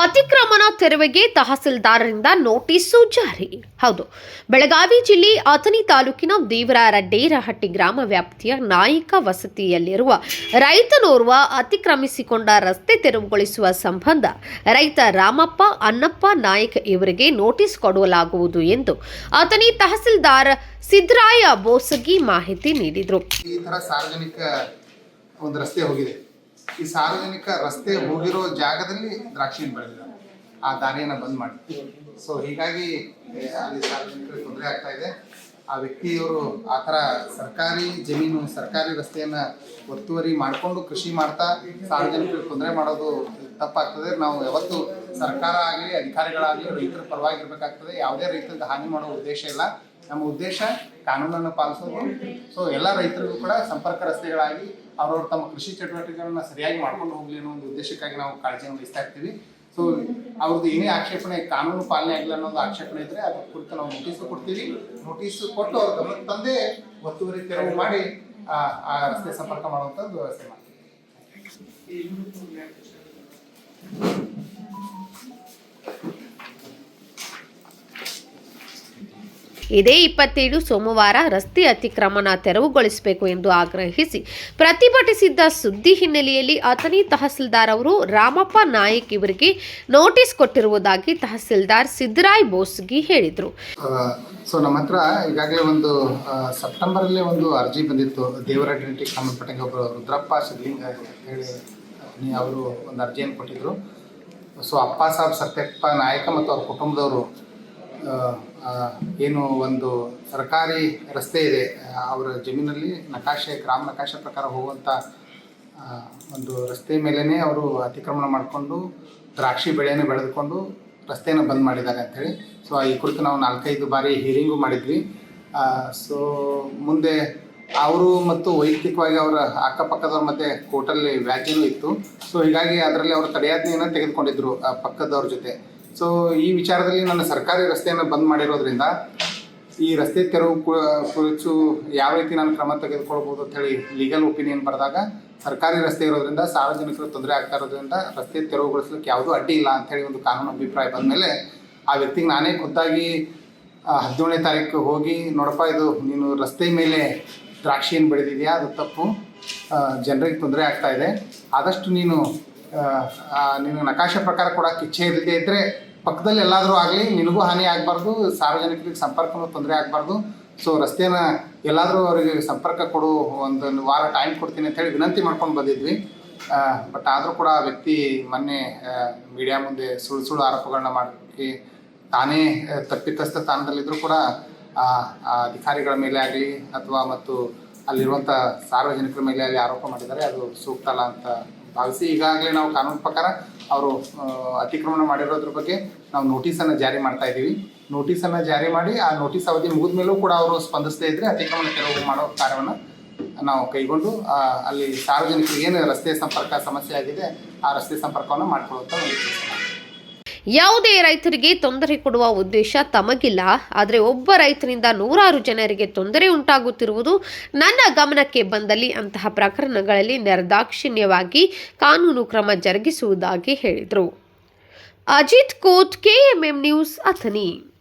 ಅತಿಕ್ರಮಣ ತೆರವಿಗೆ ತಹಸೀಲ್ದಾರರಿಂದ ನೋಟಿಸು ಜಾರಿ. ಹೌದು, ಬೆಳಗಾವಿ ಜಿಲ್ಲೆ ಅಥಣಿ ತಾಲೂಕಿನ ದೇವರಾರ ಡೇರಹಟ್ಟಿ ಗ್ರಾಮ ವ್ಯಾಪ್ತಿಯ ನಾಯಕ ವಸತಿಯಲ್ಲಿರುವ ರೈತನೋರ್ವ ಅತಿಕ್ರಮಿಸಿಕೊಂಡ ರಸ್ತೆ ತೆರವುಗೊಳಿಸುವ ಸಂಬಂಧ ರೈತ ರಾಮಪ್ಪ ಅನ್ನಪ್ಪ ನಾಯಕ್ ಇವರಿಗೆ ನೋಟಿಸ್ ಕೊಡಲಾಗುವುದು ಎಂದು ಅಥಣಿ ತಹಸೀಲ್ದಾರ್ ಸಿದ್ದರಾಯ ಬೋಸಗಿ ಮಾಹಿತಿ ನೀಡಿದರು. ಈ ಸಾರ್ವಜನಿಕ ಒಂದು ರಸ್ತೆ ಹೋಗಿದೆ. ಈ ಸಾರ್ವಜನಿಕ ರಸ್ತೆ ಹೋಗಿರೋ ಜಾಗದಲ್ಲಿ ದ್ರಾಕ್ಷಿಯನ್ನು ಬೆಳೆದಿದ್ದಾರೆ. ಆ ದಾರಿಯನ್ನ ಬಂದ್ ಮಾಡಿ. ಸೊ ಹೀಗಾಗಿ ಅಲ್ಲಿ ಸಾರ್ವಜನಿಕರಿಗೆ ತೊಂದರೆ ಆಗ್ತಾ ಇದೆ. ಆ ವ್ಯಕ್ತಿಯವರು ಆ ಥರ ಸರ್ಕಾರಿ ಜಮೀನು, ಸರ್ಕಾರಿ ರಸ್ತೆಯನ್ನ ಒತ್ತುವರಿ ಮಾಡಿಕೊಂಡು ಕೃಷಿ ಮಾಡ್ತಾ ಸಾರ್ವಜನಿಕರಿಗೆ ತೊಂದರೆ ಮಾಡೋದು ತಪ್ಪಾಗ್ತದೆ. ನಾವು ಯಾವತ್ತು ಸರ್ಕಾರ ಆಗಲಿ, ಅಧಿಕಾರಿಗಳಾಗಲಿ, ರೈತರ ಪರವಾಗಿರ್ಬೇಕಾಗ್ತದೆ. ಯಾವುದೇ ರೈತರಿಗೆ ಹಾನಿ ಮಾಡೋ ಉದ್ದೇಶ ಇಲ್ಲ. ನಮ್ಮ ಉದ್ದೇಶ ಕಾನೂನನ್ನು ಪಾಲಿಸೋದು. ಸೊ ಎಲ್ಲ ರೈತರಿಗೂ ಕೂಡ ಸಂಪರ್ಕ ರಸ್ತೆಗಳಾಗಿ ಅವ್ರವ್ರ ತಮ್ಮ ಕೃಷಿ ಚಟುವಟಿಕೆಗಳನ್ನ ಸರಿಯಾಗಿ ಮಾಡ್ಕೊಂಡು ಹೋಗ್ಲಿ ಅನ್ನೋ ಒಂದು ಉದ್ದೇಶಕ್ಕಾಗಿ ನಾವು ಕಾಳಜಿಯನ್ನು ವಹಿಸ್ತಾ ಇರ್ತೀವಿ. ಸೊ ಅವ್ರದ್ದು ಏನೇ ಆಕ್ಷೇಪಣೆ, ಕಾನೂನು ಪಾಲನೆ ಆಗಿಲ್ಲ ಅನ್ನೋದು ಆಕ್ಷೇಪಣೆ ಇದ್ರೆ ಅದ್ರ ಕುರಿತು ನಾವು ನೋಟಿಸ್ ಕೊಡ್ತೀವಿ. ನೋಟಿಸ್ ಕೊಟ್ಟು ಅವ್ರ ಗಮನಕ್ಕೆ ತಂದೆ ಒತ್ತುವರಿ ತೆರವು ಮಾಡಿ ಆ ರಸ್ತೆ ಸಂಪರ್ಕ ಮಾಡುವಂಥದ್ದು ವ್ಯವಸ್ಥೆ ಮಾಡ್ತೀವಿ. ಇದೇ ಇಪ್ಪತ್ತೇಳು ಸೋಮವಾರ ರಸ್ತೆ ಅತಿಕ್ರಮಣ ತೆರವುಗೊಳಿಸಬೇಕು ಎಂದು ಆಗ್ರಹಿಸಿ ಪ್ರತಿಭಟಿಸಿದ್ದ ಸುದ್ದಿ ಹಿನ್ನೆಲೆಯಲ್ಲಿ ಅಥಣಿ ತಹಸೀಲ್ದಾರ್ ಅವರು ರಾಮಪ್ಪ ನಾಯಕ್ ಇವರಿಗೆ ನೋಟಿಸ್ ಕೊಟ್ಟಿರುವುದಾಗಿ ತಹಸೀಲ್ದಾರ್ ಸಿದ್ದರಾಯ್ ಬೋಸ್ಗಿ ಹೇಳಿದರು. ಸೊ ನಮ್ಮ ಹತ್ರ ಈಗಾಗಲೇ ಒಂದು ಸೆಪ್ಟೆಂಬರಲ್ಲೇ ಒಂದು ಅರ್ಜಿ ಬಂದಿತ್ತು. ದೇವರ ಐಡೆಂಟಿಟಿಗೆ ಸಂಬಂಧಪಟ್ಟಂಗೆ ಒಬ್ಬರು ರುದ್ರಪ್ಪ ಸಿದ್ಲಿಂಗ ಹೇಳಿ ಅವರು ಒಂದು ಅರ್ಜಿಯನ್ನು ಕೊಟ್ಟಿದ್ದರು ಸೊ ಅಪ್ಪ ಸಾಬ್ ಸತ್ಯಪ್ಪ ನಾಯಕ ಮತ್ತು ಅವ್ರ ಕುಟುಂಬದವರು ಏನು ಒಂದು ಸರ್ಕಾರಿ ರಸ್ತೆ ಇದೆ ಅವರ ಜಮೀನಲ್ಲಿ ನಕಾಶೆ, ಗ್ರಾಮ ನಕಾಶೆ ಪ್ರಕಾರ ಹೋಗುವಂಥ ಒಂದು ರಸ್ತೆ ಮೇಲೇ ಅವರು ಅತಿಕ್ರಮಣ ಮಾಡಿಕೊಂಡು ದ್ರಾಕ್ಷಿ ಬೆಳೆಯನ್ನು ಬೆಳೆದುಕೊಂಡು ರಸ್ತೆಯನ್ನ ಬಂದ್ ಮಾಡಿದ್ದಾರೆ ಅಂಥೇಳಿ ಸೊ ಈ ಕುರಿತು ನಾವು ನಾಲ್ಕೈದು ಬಾರಿ ಹಿಯರಿಂಗು ಮಾಡಿದ್ವಿ. ಸೊ ಮುಂದೆ ಅವರು ಮತ್ತು ವೈಯಕ್ತಿಕವಾಗಿ ಅವರ ಅಕ್ಕಪಕ್ಕದವ್ರ ಮಧ್ಯೆ ಕೋರ್ಟಲ್ಲಿ ವ್ಯಾಜ್ಯನೂ ಇತ್ತು. ಸೊ ಹೀಗಾಗಿ ಅದರಲ್ಲಿ ಅವರು ತಡೆಯಾಜ್ಞೆಯನ್ನು ತೆಗೆದುಕೊಂಡಿದ್ರು, ಆ, ಪಕ್ಕದವ್ರ ಜೊತೆ. ಸೊ ಈ ವಿಚಾರದಲ್ಲಿ ನನ್ನ ಸರ್ಕಾರಿ ರಸ್ತೆಯನ್ನು ಬಂದ್ ಮಾಡಿರೋದ್ರಿಂದ ಈ ರಸ್ತೆ ತೆರವು ಕುರಿತು ಯಾವ ರೀತಿ ನಾನು ಕ್ರಮ ತೆಗೆದುಕೊಳ್ಬೋದು ಅಂತ ಹೇಳಿ ಲೀಗಲ್ ಒಪಿನಿಯನ್ ಬರೆದಾಗ ಸರ್ಕಾರಿ ರಸ್ತೆ ಇರೋದ್ರಿಂದ ಸಾರ್ವಜನಿಕರು ತೊಂದರೆ ಆಗ್ತಾ ಇರೋದ್ರಿಂದ ರಸ್ತೆ ತೆರವುಗೊಳಿಸಲಿಕ್ಕೆ ಯಾವುದೂ ಅಡ್ಡಿ ಇಲ್ಲ ಅಂತ ಹೇಳಿ ಒಂದು ಕಾನೂನು ಅಭಿಪ್ರಾಯ ಬಂದಮೇಲೆ ಆ ವ್ಯಕ್ತಿಗೆ ನಾನೇ ಖುದ್ದಾಗಿ ಹದಿನೇಳನೇ ತಾರೀಕು ಹೋಗಿ ನೋಡಪ್ಪ, ಇದು ನೀನು ರಸ್ತೆ ಮೇಲೆ ದ್ರಾಕ್ಷಿಯನ್ನು ಬೆಳೆದಿದೆಯಾ? ಅದು ತಪ್ಪು. ಜನರಿಗೆ ತೊಂದರೆ ಆಗ್ತಾ ಇದೆ. ಆದಷ್ಟು ನೀನು ಆ, ಆ, ನೀನು ನಕಾಶೆ ಪ್ರಕಾರ ಕೊಡೋಕ್ಕೆ ಇಚ್ಛೆ ಇಲ್ಲದೆ ಇದ್ದರೆ ಪಕ್ಕದಲ್ಲಿ ಎಲ್ಲಾದರೂ ಆಗಲಿ ನಿನಗೂ ಹಾನಿ ಆಗಬಾರ್ದು ಸಾರ್ವಜನಿಕರಿಗೆ ಸಂಪರ್ಕನೂ ತೊಂದರೆ ಆಗಬಾರ್ದು. ಸೊ ರಸ್ತೆನ ಎಲ್ಲಾದರೂ ಅವರಿಗೆ ಸಂಪರ್ಕ ಕೊಡು ಒಂದು ವಾರ ಟೈಮ್ ಕೊಡ್ತೀನಿ ಅಂತ ಹೇಳಿ ವಿನಂತಿ ಮಾಡ್ಕೊಂಡು ಬಂದಿದ್ವಿ. ಬಟ್ ಆದರೂ ಕೂಡ ವ್ಯಕ್ತಿ ಮೊನ್ನೆ ಮೀಡಿಯಾ ಮುಂದೆ ಸುಳ್ಳು ಸುಳ್ಳು ಆರೋಪಗಳನ್ನ ಮಾಡಿ ತಾನೇ ತಪ್ಪಿತಸ್ಥ ಸ್ಥಾನದಲ್ಲಿದ್ದರೂ ಕೂಡ ಅಧಿಕಾರಿಗಳ ಮೇಲೆ ಆಗಲಿ ಅಥವಾ ಮತ್ತು ಅಲ್ಲಿರುವಂಥ ಸಾರ್ವಜನಿಕರ ಮೇಲೆ ಆಗಲಿ ಆರೋಪ ಮಾಡಿದ್ದಾರೆ ಅದು ಸೂಕ್ತ ಅಲ್ಲ ಅಂತ ಭಾವಿಸಿ ಈಗಾಗಲೇ ನಾವು ಕಾನೂನು ಪ್ರಕಾರ ಅವರು ಅತಿಕ್ರಮಣ ಮಾಡಿರೋದ್ರ ಬಗ್ಗೆ ನಾವು ನೋಟಿಸನ್ನು ಜಾರಿ ಮಾಡ್ತಾ ಇದ್ದೀವಿ ನೋಟಿಸನ್ನು ಜಾರಿ ಮಾಡಿ ಆ ನೋಟಿಸ್ ಅವಧಿ ಮುಗಿದ ಮೇಲೂ ಕೂಡ ಅವರು ಸ್ಪಂದಿಸದೇ ಇದ್ದರೆ ಅತಿಕ್ರಮಣ ತೆರವು ಮಾಡೋ ಕಾರ್ಯವನ್ನು ನಾವು ಕೈಗೊಂಡು ಅಲ್ಲಿ ಸಾರ್ವಜನಿಕರಿಗೆ ಏನು ರಸ್ತೆ ಸಂಪರ್ಕ ಸಮಸ್ಯೆ ಆಗಿದೆ ಆ ರಸ್ತೆ ಸಂಪರ್ಕವನ್ನು ಮಾಡಿಕೊಳ್ಳುತ್ತಾ ಒಂದು. ಯಾವುದೇ ರೈತರಿಗೆ ತೊಂದರೆ ಕೊಡುವ ಉದ್ದೇಶ ತಮಗಿಲ್ಲ. ಆದರೆ ಒಬ್ಬ ರೈತರಿಂದ ನೂರಾರು ಜನರಿಗೆ ತೊಂದರೆ ಉಂಟಾಗುತ್ತಿರುವುದು ನನ್ನ ಗಮನಕ್ಕೆ ಬಂದಲ್ಲಿ ಅಂತಹ ಪ್ರಕರಣಗಳಲ್ಲಿ ನಿರ್ದಾಕ್ಷಿಣ್ಯವಾಗಿ ಕಾನೂನು ಕ್ರಮ ಜರುಗಿಸುವುದಾಗಿ ಹೇಳಿದರು. Ajit Koth KMM news, Athani.